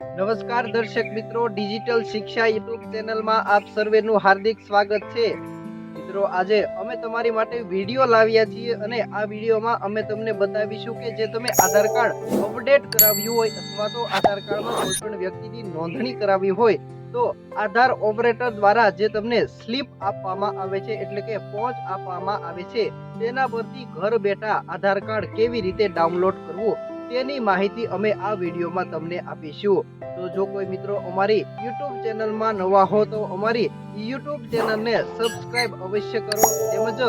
નમસ્કાર દર્શક મિત્રો, ડિજિટલ શિક્ષા યુટ્યુબ ચેનલમાં આપ સર્વેનું હાર્દિક સ્વાગત છે. મિત્રો, આજે અમે તમારી માટે વીડિયો લાવ્યા છીએ અને આ વિડીયોમાં અમે તમને બતાવીશું કે જે તમે આધાર કાર્ડ અપડેટ કરાવ્યું હોય અથવા તો આધાર કાર્ડમાં કોઈ પણ વ્યક્તિની નોંધણી કરાવી હોય, તો આધાર ઓપરેટર દ્વારા જે તમને સ્લીપ આપવામાં આવે છે, એટલે કે પહોંચ આપવામાં આવે છે, તેના પરથી ઘર બેઠા આધાર કાર્ડ કેવી રીતે ડાઉનલોડ કરવું તેની માહિતી અમે આ વિડીયોમાં તમને આપીશું. તો જો કોઈ મિત્રો અમારી યુટ્યુબ ચેનલમાં નવા હો તો અમારી યુટ્યુબ ચેનલને સબસ્ક્રાઇબ અવશ્ય કરો. તેમજ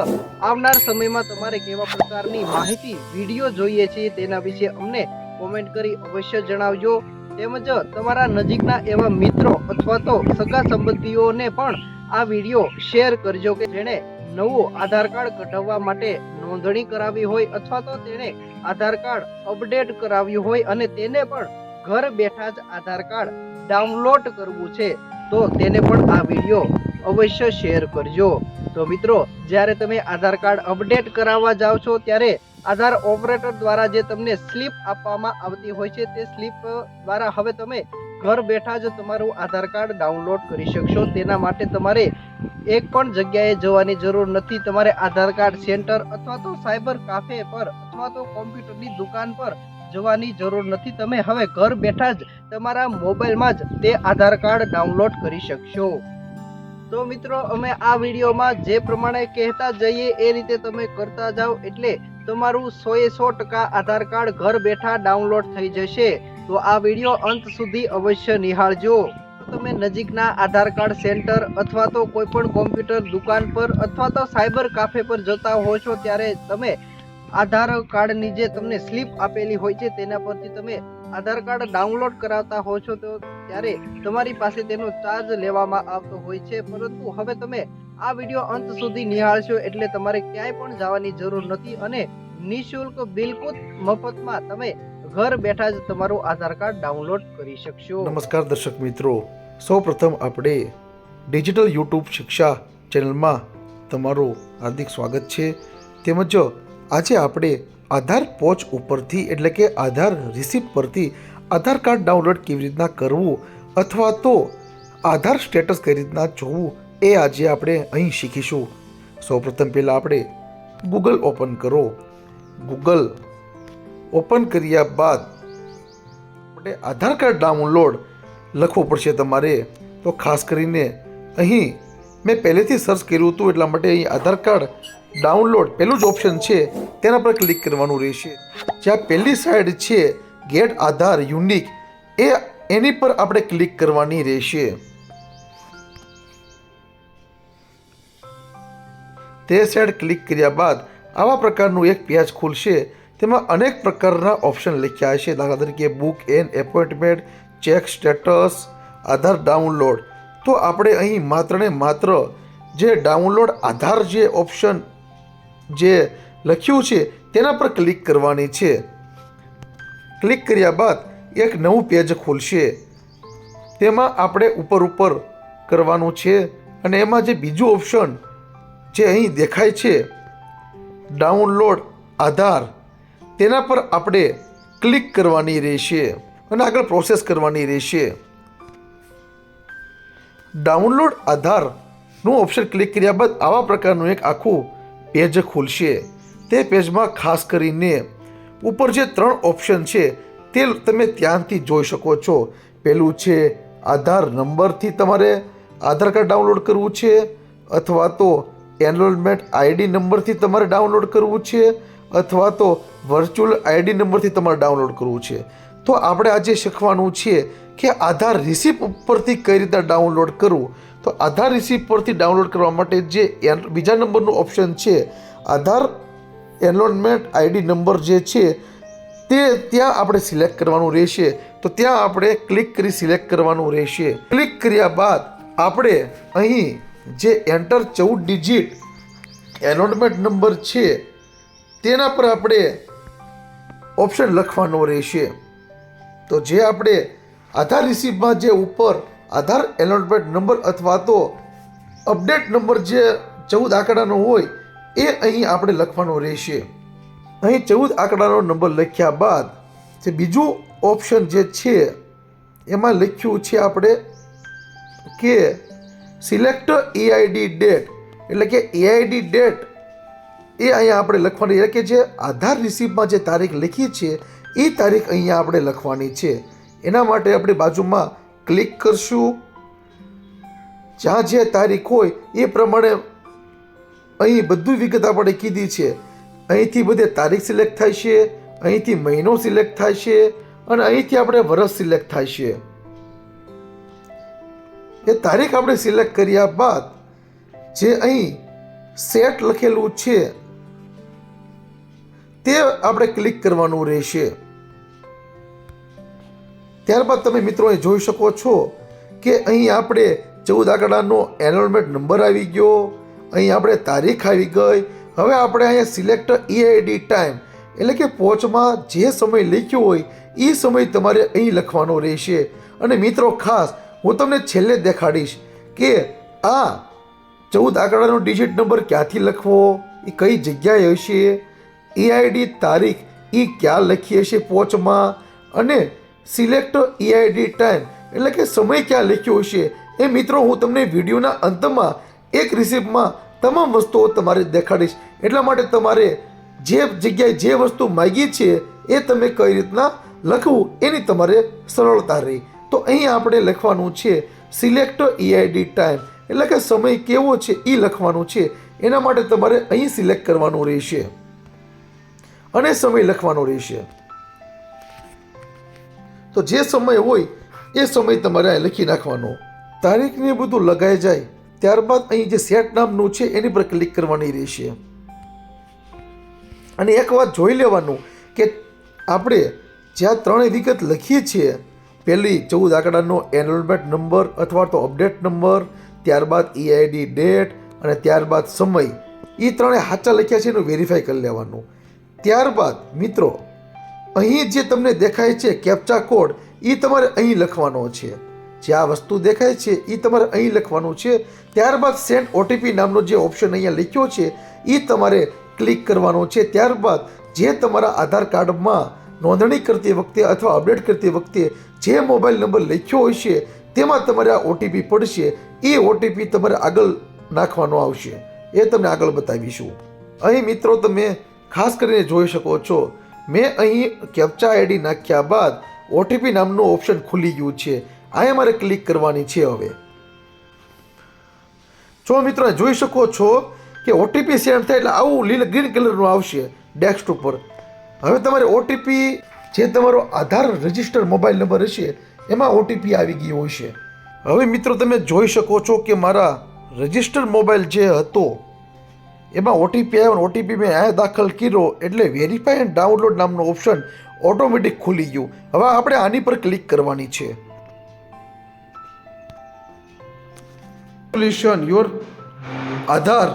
આવનાર સમયમાં તમારે કેવા પ્રકારની માહિતી વીડિયો જોઈએ છે તેના વિશે અમને કોમેન્ટ કરી અવશ્ય જણાવજો. તેમજ તમારા નજીકના એવા મિત્રો અથવા તો સગા સંબંધીઓને પણ આ વીડિયો શેર કરજો કે જેણે નવું આધાર કાર્ડ કઢાવવા માટે નોંધણી કરાવી હોય અથવા તો તેણે આધાર કાર્ડ અપડેટ કરાવ્યું હોય અને તેને પણ ઘર બેઠા જ આધાર કાર્ડ ડાઉનલોડ કરવું છે, તો તેને પણ આ વીડિયો અવશ્ય શેર કરજો. તો મિત્રો, જ્યારે તમે આધાર કાર્ડ અપડેટ કરાવવા જાઓ છો, ત્યારે આધાર ઓપરેટર દ્વારા જે તમને સ્લીપ આપવામાં આવતી હોય છે, તે સ્લીપ દ્વારા હવે તમે ઘર બેઠા જ તમારું આધાર કાર્ડ ડાઉનલોડ કરી શકશો. તેના માટે તમારે એક પણ જગ્યાએ જવાની જરૂર નથી. તમારે આધાર કાર્ડ સેન્ટર અથવા તો સાયબર કાફે પર અથવા તો કોમ્પ્યુટરની દુકાન પર જવાની જરૂર નથી. તમે હવે ઘર બેઠા જ તમારા મોબાઈલમાં જ તે આધાર કાર્ડ ડાઉનલોડ કરી શકશો. તો મિત્રો, અમે આ વિડીયોમાં જે પ્રમાણે કહેતા જઈએ એ રીતે તમે કરતા જાઓ. એટલે તમારું સોએ સો ટકા આધાર કાર્ડ ઘર બેઠા ડાઉનલોડ થઈ જશે. તો આ વીડિયો અંત સુધી અવશ્ય નિહાળજો. તમે નજીકના આધાર કાર્ડ સેન્ટર અથવા તો કોઈ પણ કોમ્પ્યુટર દુકાન પર અથવા તો સાયબર કાફે પર જતા હો છો ત્યારે તમે આધાર કાર્ડની જે તમને સ્લીપ આપેલી હોય છે તેના પરથી તમે આધાર કાર્ડ ડાઉનલોડ કરાવતા હો છો તો ત્યારે તમારી પાસે તેનો ચાર્જ લેવામાં આવતો હોય છે. પરંતુ હવે તમે આ વીડિયો અંત સુધી નિહાળશો એટલે તમારે ક્યાંય પણ જવાની જરૂર નથી અને નિઃશુલ્ક બિલકુલ મફતમાં તમે ઘર બેઠા જ તમારું આધાર કાર્ડ ડાઉનલોડ કરી શકશો. નમસ્કાર દર્શક મિત્રો. સૌપ્રથમ આપણે ડિજિટલ યુટ્યુબ શિક્ષા ચેનલમાં તમારું હાર્દિક સ્વાગત છે. તેમજ આજે આપણે આધાર પોચ ઉપરથી એટલે કે આધાર રિસિપ્ટ પરથી આધાર કાર્ડ ડાઉનલોડ કેવી રીતના કરવું અથવા તો આધાર સ્ટેટસ કઈ રીતના જોવું એ આજે આપણે અહીં શીખીશું. સૌપ્રથમ પહેલાં આપણે ગૂગલ ઓપન કરો. ગૂગલ ઓપન કર્યા બાદ આપણે આધાર કાર્ડ ડાઉનલોડ લખવું પડશે તમારે. તો ખાસ કરીને અહીં મેં પહેલેથી સર્ચ કર્યું હતું એટલા માટે અહીં આધાર કાર્ડ ડાઉનલોડ પહેલું જ ઓપ્શન છે, તેના પર ક્લિક કરવાનું રહેશે. જ્યાં પહેલી સાઈડ છે, ગેટ આધાર યુનિક, એ એની પર આપણે ક્લિક કરવાની રહેશે. તે સાઈડ ક્લિક કર્યા બાદ આવા પ્રકારનું એક પેજ ખુલશે તેમાં અનેક પ્રકારના ઓપ્શન લખ્યા છે. દાખલા તરીકે book an appointment check status Aadhaar download તો આપણે અહીં માત્ર ને માત્ર જે ડાઉનલોડ આધાર જે ઓપ્શન જે લખ્યું છે, તેના પર ક્લિક કરવાની છે. ક્લિક કર્યા બાદ એક નવું પેજ ખુલશે. તેમાં આપણે ઉપર ઉપર કરવાનું છે અને એમાં જે બીજું ઓપ્શન જે અહીં દેખાય છે ડાઉનલોડ આધાર તેના પર આપણે ક્લિક કરવાની રહેશે અને આગળ પ્રોસેસ કરવાની રહેશે. ડાઉનલોડ આધારનું ઓપ્શન ક્લિક કર્યા બાદ આવા પ્રકારનું એક આખું પેજ ખુલશે. તે પેજમાં ખાસ કરીને ઉપર જે ત્રણ ઓપ્શન છે તે તમે ત્યાંથી જોઈ શકો છો. પહેલું છે આધાર નંબરથી તમારે આધાર કાર્ડ ડાઉનલોડ કરવું છે અથવા તો એનરોલમેન્ટ આઈડી નંબરથી તમારે ડાઉનલોડ કરવું છે. અથવા તો વર્ચ્યુઅલ આઈડી નંબરથી તમારે ડાઉનલોડ કરવું છે. તો આપણે આજે શીખવાનું છે કે આધાર રિસિપ્ટ ઉપરથી કઈ રીતે ડાઉનલોડ કરવું. તો આધાર રિસિપ પરથી ડાઉનલોડ કરવા માટે જે બીજા નંબરનું ઓપ્શન છે, આધાર એનરોલમેન્ટ આઈડી નંબર જે છે, તે ત્યાં આપણે સિલેક્ટ કરવાનું રહેશે. તો ત્યાં આપણે ક્લિક કરી સિલેક્ટ કરવાનું રહેશે. ક્લિક કર્યા બાદ આપણે અહીં જે એન્ટર ચૌદ ડિજિટ એનરોલમેન્ટ નંબર છે તેના પર આપણે ઓપ્શન લખવાનો રહેશે. તો જે આપણે આધાર રિસીપમાં જે ઉપર આધાર એલોટમેન્ટ નંબર અથવા તો અપડેટ નંબર જે ચૌદ આંકડાનો હોય, એ અહીં આપણે લખવાનો રહેશે. અહીં ચૌદ આંકડાનો નંબર લખ્યા બાદ, જે બીજું ઓપ્શન જે છે, એમાં લખ્યું છે આપણે કે સિલેક્ટ એઆઈડી ડેટ એટલે કે એઆઈડી ડેટ એ અહીંયા આપણે લખવાની એટલે કે જે આધાર રિસીપમાં જે તારીખ લખી છે, એ તારીખ અહીંયા આપણે લખવાની છે. એના માટે આપણે બાજુમાં ક્લિક કરશું. જ્યાં જે તારીખ હોય, એ પ્રમાણે અહીં બધું વિગત આપણે કીધી છે. અહીંથી બધે તારીખ સિલેક્ટ થાય છે, અહીંથી મહિનો સિલેક્ટ થાય છે, અને અહીંથી આપણે વર્ષ સિલેક્ટ થાય છે. એ તારીખ આપણે સિલેક્ટ કર્યા બાદ જે અહીં સેટ લખેલું છે તે આપણે ક્લિક કરવાનું રહેશે. ત્યારબાદ તમે મિત્રો જોઈ શકો છો કે અહીં આપણે ચૌદ આંકડાનો એનરોલમેન્ટ નંબર આવી ગયો, અહીં આપણે તારીખ આવી ગઈ, હવે આપણે અહીંયા સિલેક્ટ ઈઆઈડી ટાઈમ એટલે કે પોચમાં જે સમય લખ્યો હોય એ સમય તમારે અહીં લખવાનો રહેશે. અને મિત્રો ખાસ, હું તમને છેલ્લે દેખાડીશ કે આ ચૌદ આંકડાનો ડિજિટ નંબર ક્યાંથી લખવો, એ કઈ જગ્યાએ હશે? ઈઆઈડી તારીખ એ ક્યાં લખીએ છીએ પોચમાં અને સિલેક્ટ ઈઆઈડી ટાઈમ એટલે કે સમય ક્યાં લખ્યો હશે? એ મિત્રો, હું તમને વિડીયોના અંતમાં એક રિસિપ્ટમાં તમામ વસ્તુઓ તમારે દેખાડીશ. એટલા માટે તમારે જે જગ્યાએ જે વસ્તુ માગી છે, એ તમે કઈ રીતના લખવું એની તમારે સરળતા રહી. તો અહીં આપણે લખવાનું છે સિલેક્ટ ઈઆઈડી ટાઈમ એટલે કે સમય કેવો છે એ લખવાનું છે. એના માટે તમારે અહીં સિલેક્ટ કરવાનું રહેશે. અને સમય લખવાનો રહેશે. તો જે સમય હોય, એ સમય તમારે અહીં લખી નાખવાનો. તારીખને બધું લગાઈ જાય, ત્યારબાદ અહીં જે સેટ નામનું છે, એની પર ક્લિક કરવાની રહેશે. અને એક વાત જોઈ લેવાનું કે આપણે જ્યાં ત્રણેય વિગત લખીએ છીએ, પહેલી ચૌદ આંકડાનો એનરોલમેન્ટ નંબર અથવા તો અપડેટ નંબર ત્યારબાદ ઈઆઈડી ડેટ અને ત્યારબાદ સમય. એ ત્રણે સાચા લખ્યા છે, એનું વેરીફાઈ કરી લેવાનું. ત્યારબાદ, મિત્રો, અહીં જે તમને દેખાય છે કેપ્ચા કોડ એ તમારે અહીં લખવાનો છે. જે આ વસ્તુ દેખાય છે એ તમારે અહીં લખવાનું છે. ત્યારબાદ સેન્ડ ઓટીપી નામનો જે ઓપ્શન અહીંયા લખ્યો છે એ તમારે ક્લિક કરવાનો છે. ત્યારબાદ, જે તમારા આધાર કાર્ડમાં નોંધણી કરતી વખતે અથવા અપડેટ કરતી વખતે જે મોબાઈલ નંબર લખ્યો હોય છે, તેમાં તમારે આ ઓટીપી પડશે. એ ઓટીપી તમારે આગળ નાખવાનો આવશે. એ તમને આગળ બતાવીશું. અહીં મિત્રો તમે ખાસ કરીને જોઈ શકો છો. મેં અહીં કેપ્ચા આઈડી નાખ્યા બાદ ઓટીપી નામનું ઓપ્શન ખુલી ગયું છે. આ મારે ક્લિક કરવાની છે હવે. જો મિત્રો જોઈ શકો છો કે ઓટીપી સેન્ડ થાય એટલે આવું લીલ ગ્રીન કલરનું આવશે ડેસ્ક ઉપર હવે તમારે ઓટીપી જે તમારો આધાર રજિસ્ટર મોબાઈલ નંબર હશે, એમાં ઓટીપી આવી ગયો હશે. હવે મિત્રો તમે જોઈ શકો છો કે મારા રજિસ્ટર મોબાઈલ જે હતો એમાં ઓટીપી આવ્યો ઓટીપી મેં આ દાખલ કર્યો એટલે વેરીફાઈ એન્ડ ડાઉનલોડ નામનો ઓપ્શન ઓટોમેટિક ખુલી ગયું. હવે આપણે આની પર ક્લિક કરવાની છે. Solution your Aadhaar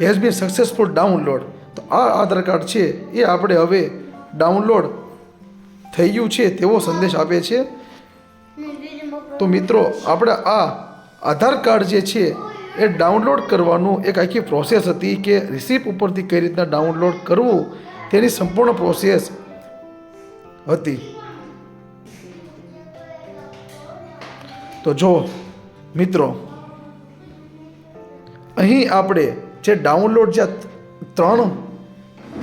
has been successful download તો આ આધાર કાર્ડ છે, એ આપણે હવે ડાઉનલોડ થઈ ગયું છે તેવો સંદેશ આપે છે. તો મિત્રો, આપણે આ આધાર કાર્ડ જે છે એ ડાઉનલોડ કરવાનું એક આખી પ્રોસેસ હતી કે રિસિપ્ટ ઉપરથી કઈ રીતના ડાઉનલોડ કરવું તેની સંપૂર્ણ પ્રોસેસ હતી. તો જો મિત્રો, અહીં આપણે જે ડાઉનલોડ જે ત્રણ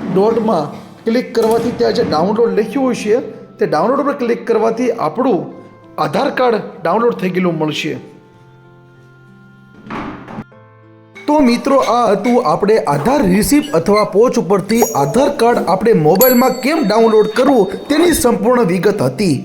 ડોટમાં ક્લિક કરવાથી ત્યાં જે ડાઉનલોડ લખ્યું હોય છે, તે ડાઉનલોડ પર ક્લિક કરવાથી આપણું આધાર કાર્ડ ડાઉનલોડ થઈ ગયેલું મળશે. તો મિત્રો, આ હતું આપણે આધાર રિસિપ્ટ અથવા પોચ ઉપરથી આધાર કાર્ડ આપણે મોબાઈલમાં કેમ ડાઉનલોડ કરવું તેની સંપૂર્ણ વિગત હતી.